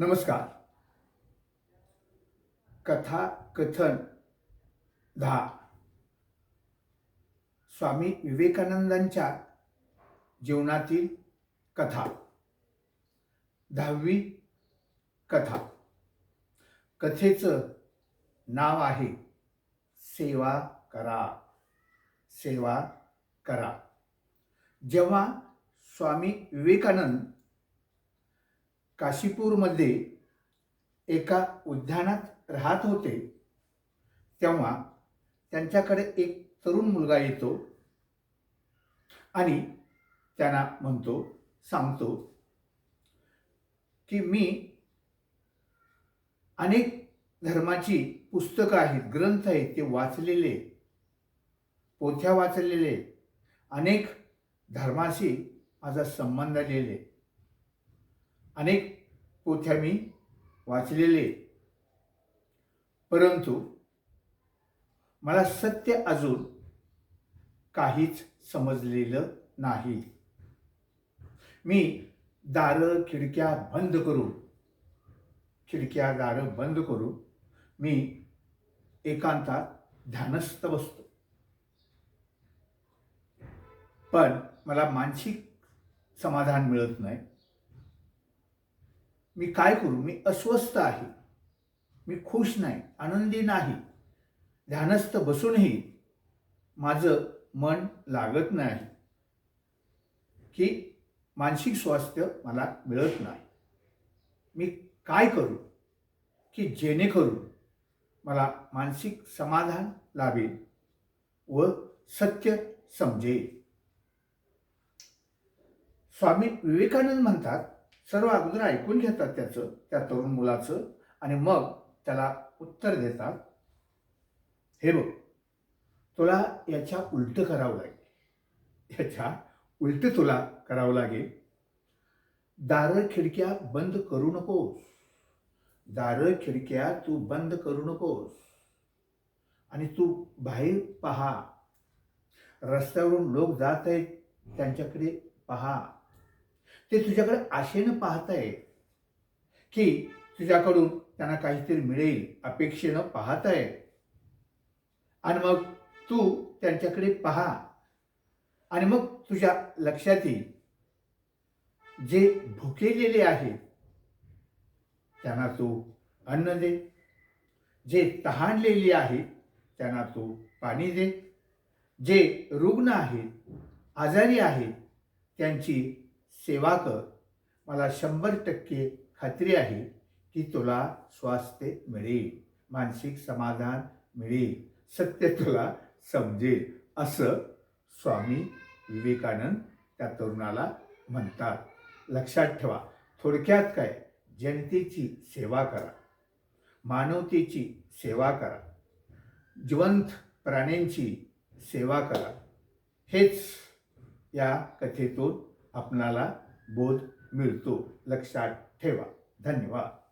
नमस्कार. कथा कथन दहा स्वामी विवेकानंदांच्या जीवनातील कथा. दहावी कथा. कथेचं नाव आहे सेवा करा. सेवा करा. जेव्हा स्वामी विवेकानंद काशीपूरमध्ये एका उद्यानात राहत होते. तेव्हा त्यांच्याकडे एक तरुण मुलगा येतो आणि त्यांना म्हणतो सांगतो की मी अनेक धर्माची पुस्तकं आहेत ग्रंथ आहेत ते वाचलेले पोथ्या वाचलेले अनेक धर्माशी माझा संबंध लिहिले. अनेक पोथ्या मी वाचलेले परंतु मला सत्य अजून काहीच समजलेलं नाही. मी दारं खिडक्या बंद करून खिडक्या दारं बंद करून मी एकांतात ध्यानस्थ बसतो. पण मला मानसिक समाधान मिळत नाही. मी काय करू? मी अस्वस्थ आहे. मी खुश नाही आनंदी नाही. ध्यानस्थ बसूनही माझं मन लागत नाही. की मानसिक स्वास्थ्य मला मिळत नाही. मी काय करू? की जेणेकरून मला मानसिक समाधान लाभेल व सत्य समजेल. स्वामी विवेकानंद म्हणतात सर्व अगोदर ऐकून घेतात त्याचं त्या तरुण मुलाचं आणि मग त्याला उत्तर देतात. हे बघ तुला याच्या उलटं करावं लागेल. याच्या उलट तुला करावं लागेल. दारं खिडक्या बंद करू नकोस. दारं खिडक्या तू बंद करू नकोस. आणि तू बाहेर पहा. रस्त्यावरून लोक जात आहेत त्यांच्याकडे पहा. ते तुझ्याकडे आशेनं पाहताय की तुझ्याकडून त्यांना काहीतरी मिळेल अपेक्षेनं पाहत आहे आणि मग तू त्यांच्याकडे पहा. आणि मग तुझ्या लक्षात येईल जे भुकेलेले आहेत त्यांना तू अन्न दे. जे तहानलेले आहेत त्यांना तू पाणी दे. जे रुग्ण आहेत आजारी आहेत त्यांची सेवा कर. मला शंभर टक्के खात्री आहे की तुला स्वास्थ्य मिळेल मानसिक समाधान मिळेल सत्य तुला समजेल असं स्वामी विवेकानंद त्या तरुणाला म्हणतात. लक्षात ठेवा थोडक्यात काय? जनतेची सेवा करा. मानवतेची सेवा करा. जिवंत प्राण्यांची सेवा करा. हेच या कथेतून आपणाला बोध मिळतो. लक्षात ठेवा. धन्यवाद.